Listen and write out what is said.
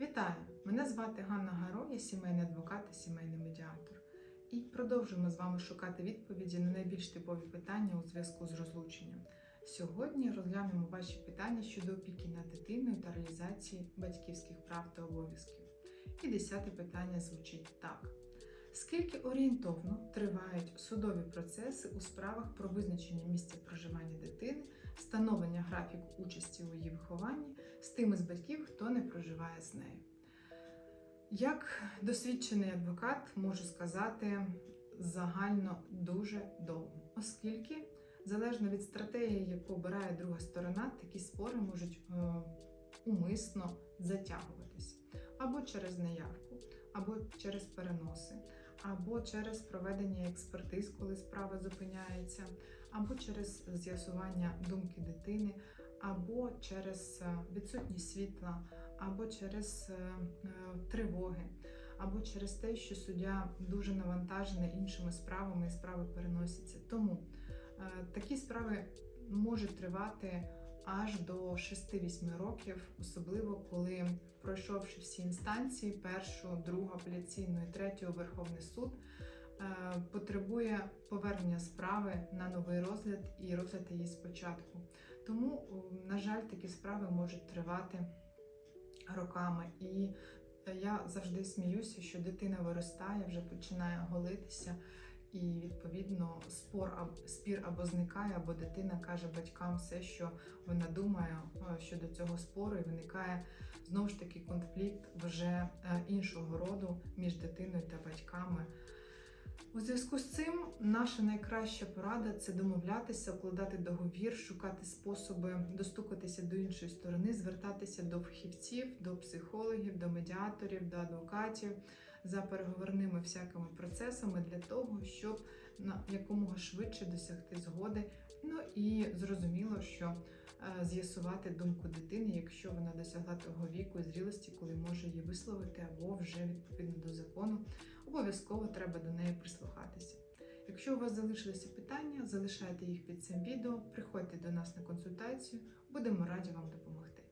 Вітаю! Мене звати Ганна Гаро, я сімейний адвокат та сімейний медіатор. І продовжуємо з вами шукати відповіді на найбільш типові питання у зв'язку з розлученням. Сьогодні розглянемо ваші питання щодо опіки над дитиною та реалізації батьківських прав та обов'язків. І десяте питання звучить так: скільки орієнтовно тривають судові процеси у справах про визначення місця проживання дитини, встановлення графіку участі у її вихованні з тими з батьків, хто не проживає з нею? Як досвідчений адвокат можу сказати загально дуже довго, оскільки залежно від стратегії, яку обирає друга сторона, такі спори можуть е, умисно затягуватись або через неявку, або через переноси, або через проведення експертиз, коли справа зупиняється, або через з'ясування думки дитини, або через е, відсутність світла, або через е, е, тривоги, або через те, що суддя дуже навантажений іншими справами і справи переносяться. Тому такі справи можуть тривати аж до 6-8 років, особливо коли, пройшовши всі інстанції, першу, другу апеляційну і третю Верховний суд, е, потребує повернення справи на новий розгляд і розгляд її спочатку. Тому, на жаль, такі справи можуть тривати роками. І е, я завжди сміюся, що дитина виростає, вже починає голитися, і відповідно спор спір або зникає, або дитина каже батькам все, що вона думає е, щодо цього спору, і виникає знову ж таки конфлікт вже е, іншого роду між дитиною та батьками. У зв'язку з цим наша найкраща порада це домовлятися, укладати договір, шукати способи достукатися до іншої сторони, звертатися до фахівців, до психологів, до медіаторів, до адвокатів за переговорними всякими процесами для того, щоб на якомога швидше досягти згоди. Ну і зрозуміло, що е, з'ясувати думку дитини, якщо вона досягла того віку і зрілості, коли може її висловити, або вже відповідно до закону, обов'язково треба до неї прислухатися. Якщо у вас залишилися питання, залишайте їх під цим відео, приходьте до нас на консультацію, будемо раді вам допомогти.